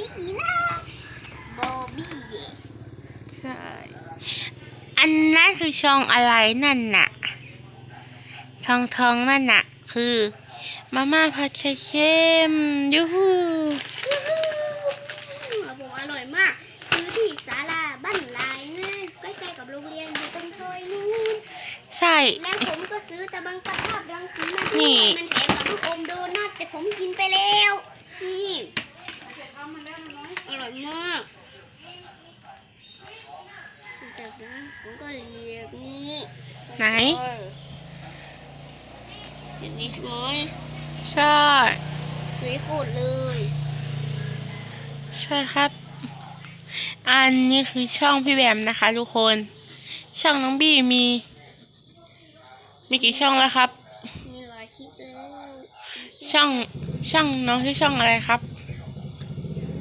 บี้นะบอบบี้ใช่ อันนั้นคือช่องอะไรนั่นน่ะ ทองทองนั่นน่ะ คือมาม่าผัดไข่เค็มยูฮูผมอร่อยมาก ซื้อที่ศาลาบ้านลายนะใกล้ๆกับโรงเรียนอยู่ตรงซอยนู้นใช่ แล้วผมก็ซื้อตะบังตะภาพรังสีมานี่ด้วยมันแถมกับลูกอมโดนัทแต่ผมกินไปแล้ว นี่อร่อยมาก จากนั้นผมก็เรียกนี่ไหนเออเห็นนี่ใช่ไหมใช่ สวยโคตรเลย ใช่ครับ อันนี้คือช่องพี่แบมนะคะทุกคน ช่องน้องบี้มี มีกี่ช่องแล้วครับ มีหลายคลิปแล้วช่องช่องน้องที่อช่องอะไรครับ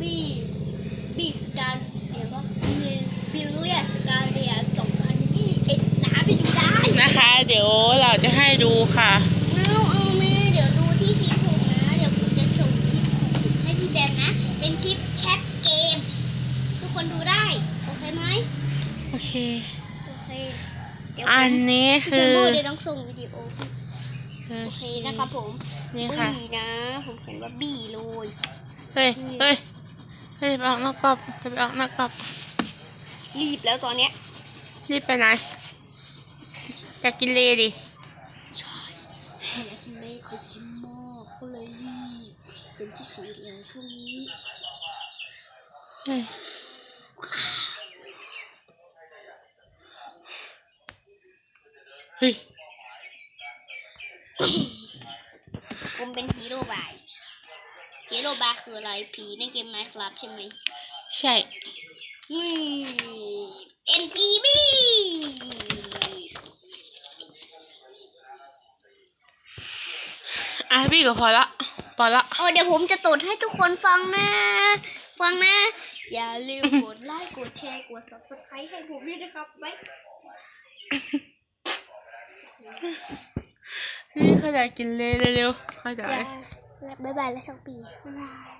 บีบีสการเดี๋ยวก็มีบิลเลียสการเดียสองพันยี่เอ็ดนะไปดูได้ นะคะ เดี๋ยวเรา จะให้ดูค่ะเอาเอาแม่เดี๋ยวดูที่คลิปผมนะ เดี๋ยวผมจะส่งคลิปของผมให้พี่แบมนะ เป็นคลิปแคปเกม ทุกคนดูได้ โอเคไหมโอเค โอเคเดี๋ยวผมอันนี้พี่คืเจอโม่เดี๋ยวต้องส่งวิดีโอให้โอเคนะครับผมนี่ค่ะ บี้นะ ผมเขียนว่าบี้เลยเฮ้ยเฮ้ยเฮ้ยไปออกนอกกรอบจะไปออกนอกกรอบรีบแล้วตอนเนี้ยรีบไปไหนจะกินเลดิใช่แต่ อยากกินไม่ค่อยเค็มมากก็เลยรีบเป็นพิเศษเลยช่วงนี้เฮ้ยเฮ้ยผมเป็นฮีโร่บายฮีโร่บายคืออะไรผีในเกมไมค์ครับใช่ไหมใช่นี่ NTB อะพี่ก็พอละพอละโอ้เดี๋ยวผมจะตดให้ทุกคนฟังนะ ฟังนะ อย่าลืมกดไลค์ กดแชร์ กด subscribe ให้ผมด้วยนะครับไว้นี่เขาอยากกินเลเร็วๆเขาจะอย่าบ๊ายบายและสองปีบ๊ายบาย